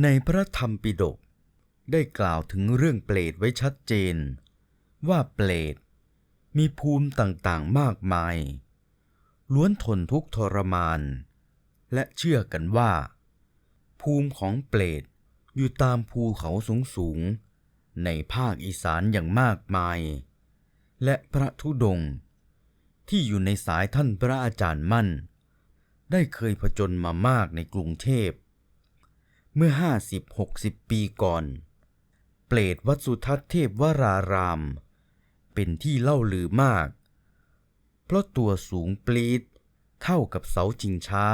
ในพระธรรมปิฎกได้กล่าวถึงเรื่องเปรตไว้ชัดเจน ว่าเปรตมีภูมิต่างๆมากมาย ล้วนทนทุกทรมาน และเชื่อกันว่า ภูมิของเปรตอยู่ตามภูเขาสูงๆในภาคอีสานอย่างมากมาย และพระธุดงค์ที่อยู่ในสายท่านพระอาจารย์มั่น ได้เคยผจญมามากในกรุงเทพ เมื่อห้าสิบหกสิบปีก่อน เปรตวัดสุทัศน์เทพวราราม เป็นที่เล่าลือมาก เพราะตัวสูงปลีดเท่ากับเสาจิงช้า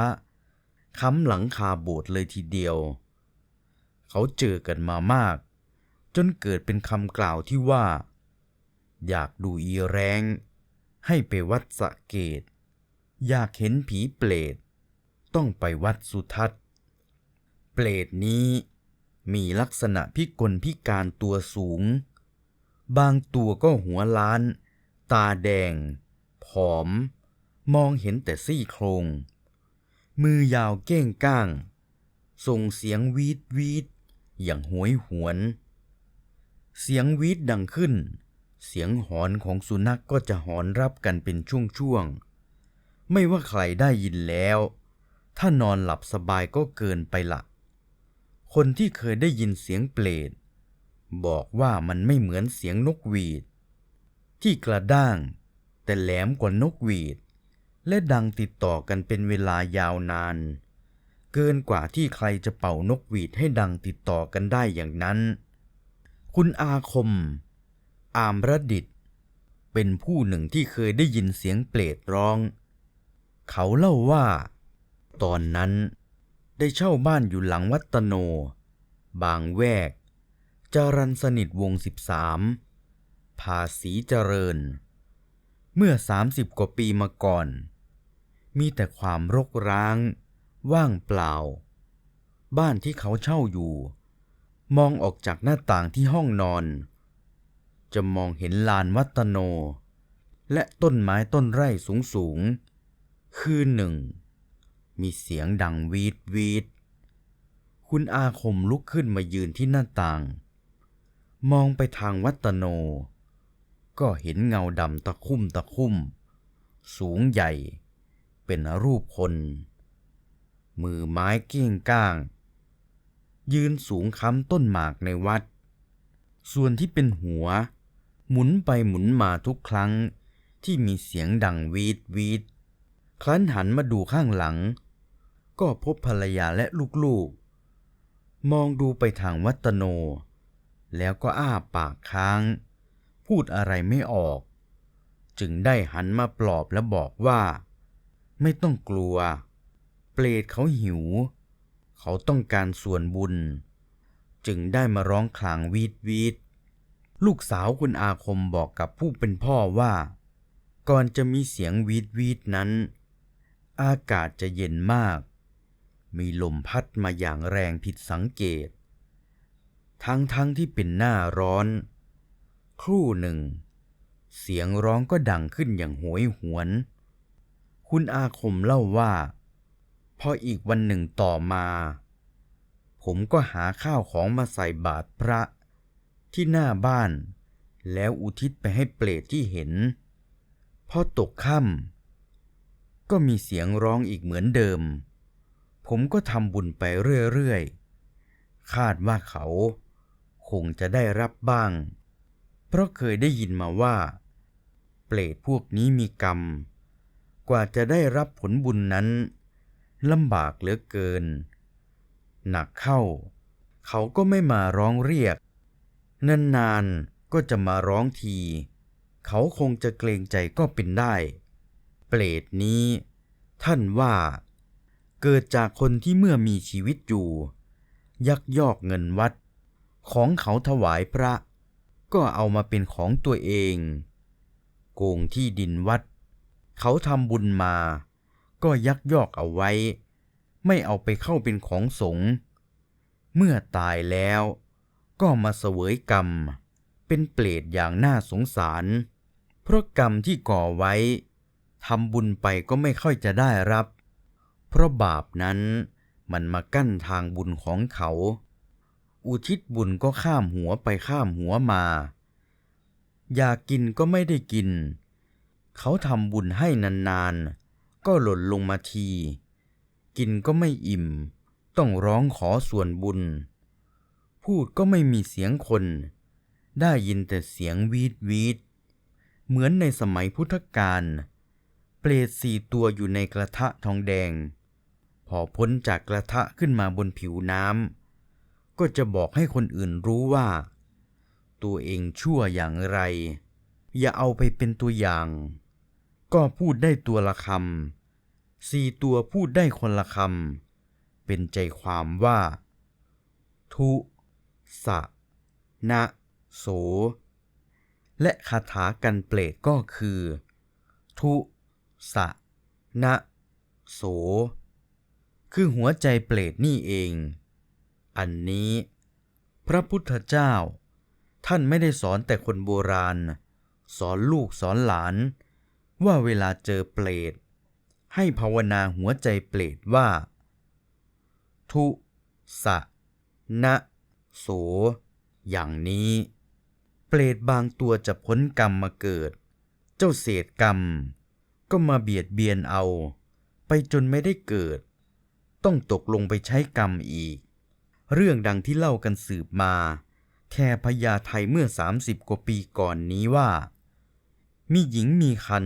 ค้ำหลังคาโบสถ์เลยทีเดียว เขาเจอกันมามาก จนเกิดเป็นคำกล่าวที่ว่า อยากดูอีแรงให้ไปวัดสะเกต อยากเห็นผีเปรตต้องไปวัดสุทัศน์ ปรตนี้มีลักษณะพิกลพิการตัวสูง บางตัวก็หัวล้าน ตาแดง ผอม มองเห็นแต่ซี่โครง มือยาวเก้งก้าง ส่งเสียงวีดวีดอย่างหวยหวน เสียงวีดดังขึ้น เสียงหอนของสุนัขกก็จะหอนรับกันเป็นช่วงๆ ไม่ว่าใครได้ยินแล้ว ถ้านอนหลับสบายก็เกินไปละ คนที่เคยได้ยินเสียงเปรตบอกว่ามันไม่เหมือนเสียงนกหวีด ที่กระด้าง แต่แหลมกว่านกหวีด และดังติดต่อกันเป็นเวลายาวนาน เกินกว่าที่ใครจะเป่านกหวีดให้ดังติดต่อกันได้อย่างนั้น คุณอาคม อามรดิต เป็นผู้หนึ่งที่เคยได้ยินเสียงเปรตร้อง เขาเล่าว่า ตอนนั้น ได้เช่าบ้านอยู่หลังวัดตโน บางแวกจารันสนิทวงสิบสามภาษีเจริญ เมื่อสามสิบกว่าปีมาก่อน มีแต่ความรกร้าง ว่างเปล่า บ้านที่เขาเช่าอยู่ มองออกจากหน้าต่างที่ห้องนอน จะมองเห็นลานวัตโน และต้นไม้ต้นไร่สูงสูง คืนหนึ่ง มีเสียงดังวีดวีด คุณอาคมลุกขึ้นมายืนที่หน้าต่าง มองไปทางวัดตโน ก็เห็นเงาดำตะคุ่มตะคุ่ม สูงใหญ่ เป็นรูปคน มือไม้เก้งก้าง ยืนสูงค้ำต้นหมากในวัด ส่วนที่เป็นหัว หมุนไปหมุนมาทุกครั้งที่มีเสียงดังวีดวีดครั้นหันมาดูข้างหลัง ก็พบภรรยาและลูกๆ มองดูไปทางวัตโน แล้วก็อ้าปากค้าง พูดอะไรไม่ออก จึงได้หันมาปลอบและบอกว่า ไม่ต้องกลัว เปรตเขาหิว เขาต้องการส่วนบุญ จึงได้มาร้องคลางวีดวีดลูกสาวคุณอาคมบอกกับผู้เป็นพ่อว่า ก่อนจะมีเสียงวีดวีดนั้น อากาศจะเย็นมาก มีลมพัดมาอย่างแรงผิดสังเกต ทั้งทั้งที่เป็นหน้าร้อน ครู่หนึ่ง เสียงร้องก็ดังขึ้นอย่างโหยหวน คุณอาคมเล่าว่า พออีกวันหนึ่งต่อมา ผมก็หาข้าวของมาใส่บาตรพระที่หน้าบ้าน แล้วอุทิศไปให้เปรตที่เห็น พอตกค่ำก็มีเสียงร้องอีกเหมือนเดิม ผมก็ทำบุญไปเรื่อยๆ คาดว่าเขาคงจะได้รับบ้าง เพราะเคยได้ยินมาว่า เปรตพวกนี้มีกรรม กว่าจะได้รับผลบุญนั้นลำบากเหลือเกิน หนักเข้า เขาก็ไม่มาร้องเรียก นานๆ ก็จะมาร้องที เขาคงจะเกรงใจก็เป็นได้ เปรตนี้ ท่านว่า เกิดจากคนที่เมื่อมีชีวิตอยู่ ยักยอกเงินวัด ของเขาถวายพระ ก็เอามาเป็นของตัวเอง โกงที่ดินวัด เขาทำบุญมา ก็ยักยอกเอาไว้ ไม่เอาไปเข้าเป็นของสงฆ์เมื่อตายแล้วก็มาเสวยกรรม เป็นเปรตอย่างน่าสงสาร เพราะกรรมที่ก่อไว้ทำบุญไปก็ไม่ค่อยจะได้รับ เพราะบาปนั้นมันมากั้นทางบุญของเขา อุทิศบุญก็ข้ามหัวไปข้ามหัวมา อยากกินก็ไม่ได้กิน เขาทำบุญให้นานๆ ก็หล่นลงมาที กินก็ไม่อิ่ม ต้องร้องขอส่วนบุญ พูดก็ไม่มีเสียงคน ได้ยินแต่เสียงวีดวีด เหมือนในสมัยพุทธกาล เปรตสี่ตัวอยู่ในกระทะทองแดง พอพ้นจากกระทะขึ้นมาบนผิวน้ำก็จะบอกให้คนอื่นรู้ว่า ตัวเองชั่วอย่างไร อย่าเอาไปเป็นตัวอย่าง ก็พูดได้ตัวละคำสี่ตัวพูดได้คนละคำเป็นใจความว่า ทุสะนะโส และคาถากันเปรตก็คือ ทุสะนะโส คือหัวใจเปรตนี่เอง อันนี้ พระพุทธเจ้า ท่านไม่ได้สอนแต่คนโบราณ สอนลูกสอนหลาน ว่าเวลาเจอเปรตให้ภาวนาหัวใจเปรตว่า ทุสะนะโส อย่างนี้ เปรตบางตัวจะพ้นกรรมมาเกิด เจ้าเศษกรรม ก็มาเบียดเบียนเอา ไปจนไม่ได้เกิด ต้องตกลงไปใช้กรรมอีก เรื่องดังที่เล่ากันสืบมา แค่พญาไทยเมื่อ 30 กว่าปีก่อนนี้ว่า มีหญิงมีคัน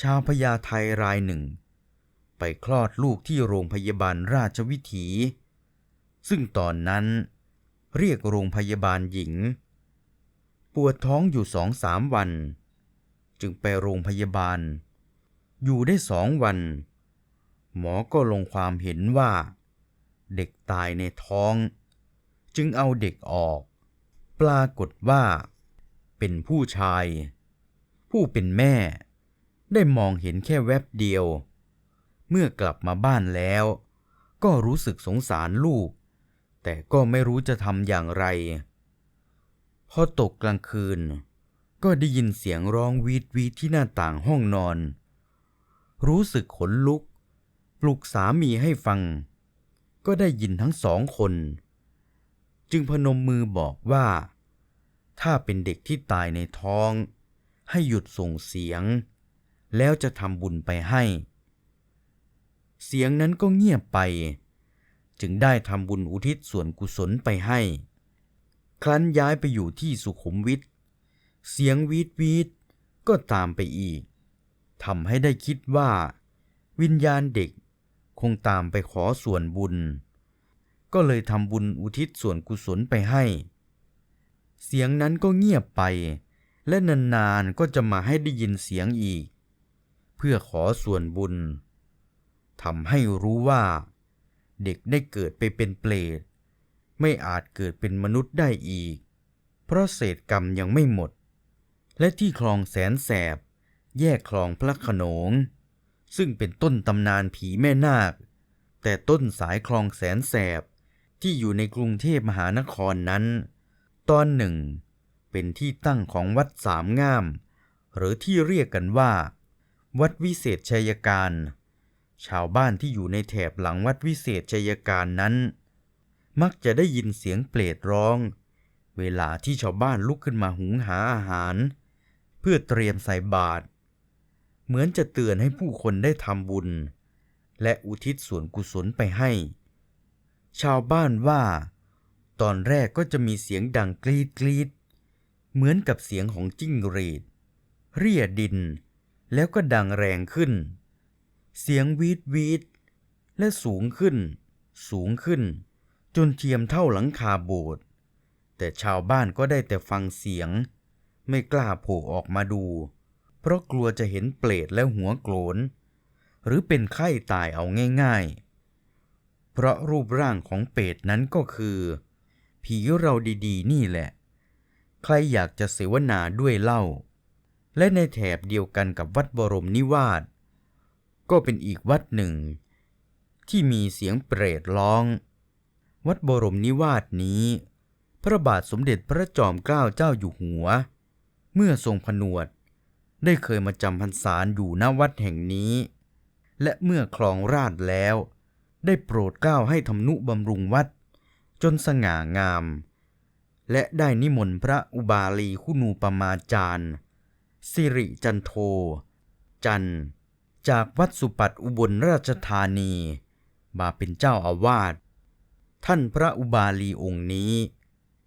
ชาวพญาไทยรายหนึ่ง ไปคลอดลูกที่โรงพยาบาลราชวิถี ซึ่งตอนนั้นเรียกโรงพยาบาลหญิง ปวดท้องอยู่สองสามวัน จึงไปโรงพยาบาล อยู่ได้สองวัน หมอก็ลงความเห็นว่า เด็กตายในท้อง จึงเอาเด็กออก ปรากฏว่า เป็นผู้ชาย ผู้เป็นแม่ ได้มองเห็นแค่แวบเดียว เมื่อกลับมาบ้านแล้ว ก็รู้สึกสงสารลูก แต่ก็ไม่รู้จะทำอย่างไร พอตกกลางคืน ก็ได้ยินเสียงร้องวีดวีดที่หน้าต่างห้องนอน รู้สึกขนลุก ปลุกสามีให้ฟัง ก็ได้ยินทั้งสองคน จึงพนมมือบอกว่า ถ้าเป็นเด็กที่ตายในท้อง ให้หยุดส่งเสียง แล้วจะทำบุญไปให้ เสียงนั้นก็เงียบไป จึงได้ทำบุญอุทิศส่วนกุศลไปให้ ครั้นย้ายไปอยู่ที่สุขุมวิทเสียงวีดวีดก็ตามไปอีกทำให้ได้คิดว่า วิญญาณเด็ก คงตามไปขอส่วนบุญ ก็เลยทำบุญอุทิศส่วนกุศลไปให้ เสียงนั้นก็เงียบไป และนานๆก็จะมาให้ได้ยินเสียงอีก เพื่อขอส่วนบุญทำให้รู้ว่า เด็กได้เกิดไปเป็นเปรตไม่อาจเกิดเป็นมนุษย์ได้อีก เพราะเศษกรรมยังไม่หมด และที่คลองแสนแสบ แยกคลองพระขนง ซึ่งเป็นต้นตำนานผีแม่นาค แต่ต้นสายคลองแสนแสบที่อยู่ในกรุงเทพมหานครนั้น ตอนหนึ่ง เป็นที่ตั้งของวัดสามงาม หรือที่เรียกกันว่า วัดวิเศษชัยการ ชาวบ้านที่อยู่ในแถบหลังวัดวิเศษชัยการนั้น มักจะได้ยินเสียงเปรตร้อง เวลาที่ชาวบ้านลุกขึ้นมาหุงหาอาหาร เพื่อเตรียมใส่บาตร เหมือนจะเตือนให้ผู้คนได้ทำบุญ และอุทิศส่วนกุศลไปให้ ชาวบ้านว่า ตอนแรกก็จะมีเสียงดังกรีดกรีดเหมือนกับเสียงของจิ้งหรีด เรียดิน แล้วก็ดังแรงขึ้น เสียงวีดวีดและสูงขึ้น สูงขึ้น จนเทียมเท่าหลังคาโบสถ์แต่ชาวบ้านก็ได้แต่ฟังเสียง ไม่กล้าโผล่ออกมาดู เพราะกลัวจะเห็นเปรตและหัวโกรนหรือเป็นไข้ตายเอาง่ายๆ เพราะรูปร่างของเปรตนั้นก็คือ ผีเราดีๆ นี่แหละ ใครอยากจะเสวนาด้วยเล่า และในแถบเดียวกันกับวัดบรมนิวาสก็เป็นอีกวัดหนึ่ง ที่มีเสียงเปรตร้อง วัดบรมนิวาสนี้ พระบาทสมเด็จพระจอมเกล้าเจ้าอยู่หัว เมื่อทรงผนวด ได้เคยมาจำพรรษาอยู่ณวัดแห่งนี้ และเมื่อคลองราชแล้ว ได้โปรดเกล้าให้ทำนุบำรุงวัด จนสง่างาม และได้นิมนต์พระอุบาลีคุณูปมาจารย์สิริจันโท จัน จากวัดสุปัตอุบลราชธานี มาเป็นเจ้าอาวาส ท่านพระอุบาลีองค์นี้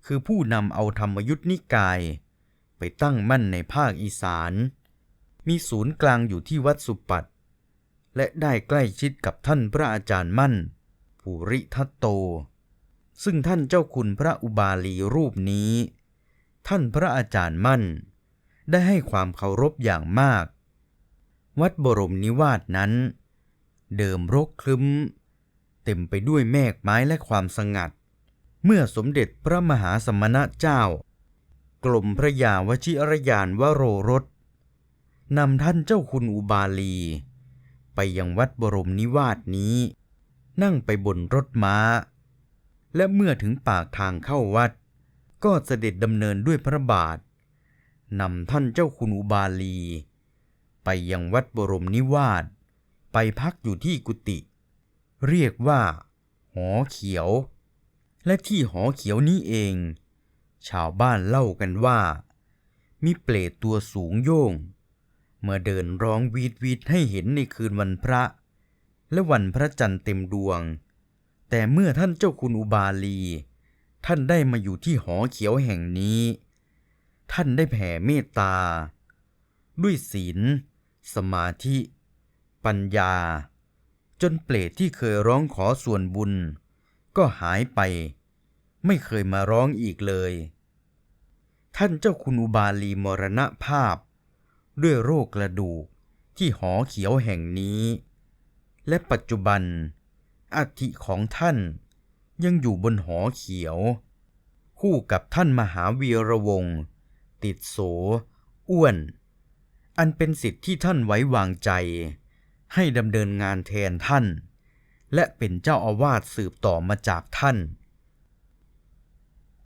คือผู้นำเอาธรรมยุทธนิกาย ไปตั้งมั่นในภาคอีสาน มีศูนย์กลางอยู่ที่วัดสุปัตและได้ใกล้ชิดกับท่านพระอาจารย์มั่น ภูริทัตโต ซึ่งท่านเจ้าคุณพระอุบาลีรูปนี้ ท่านพระอาจารย์มั่น ได้ให้ความเคารพอย่างมาก วัดบรมนิวาสนั้น เดิมรกคลึ้ม เต็มไปด้วยแมกไม้และความสงัด เมื่อสมเด็จพระมหาสมณะเจ้ากรมพระยาวชิรยานวโรรส นำท่านเจ้าคุณอุบาลี ไปยังวัดบรมนิวาสนี้ นั่งไปบนรถม้า และเมื่อถึงปากทางเข้าวัด ก็เสด็จดำเนินด้วยพระบาทนำท่านเจ้าคุณอุบาลี ไปยังวัดบรมนิวาสไปพักอยู่ที่กุฏิเรียกว่า หอเขียว และที่หอเขียวนี้เอง ชาวบ้านเล่ากันว่า มีเปรตตัวสูงโย่ง เมื่อเดินร้องวีดวีดให้เห็นในคืนวันพระ และวันพระจันทร์เต็มดวง แต่เมื่อท่านเจ้าคุณอุบาลี ท่านได้มาอยู่ที่หอเขียวแห่งนี้ ท่านได้แผ่เมตตา ด้วยศีล สมาธิ ปัญญา จนเปรตที่เคยร้องขอส่วนบุญ ก็หายไป ไม่เคยมาร้องอีกเลย ท่านเจ้าคุณอุบาลีมรณภาพ ด้วยโรคกระดูกที่หอเขียวแห่งนี้ และปัจจุบันอัฐิของท่านยังอยู่บนหอเขียว คู่กับท่านมหาวีระวงศ์ติดโส อ้วน อันเป็นสิทธิ์ที่ท่านไว้วางใจ ให้ดำเนินงานแทนท่าน และเป็นเจ้าอาวาสสืบต่อมาจากท่าน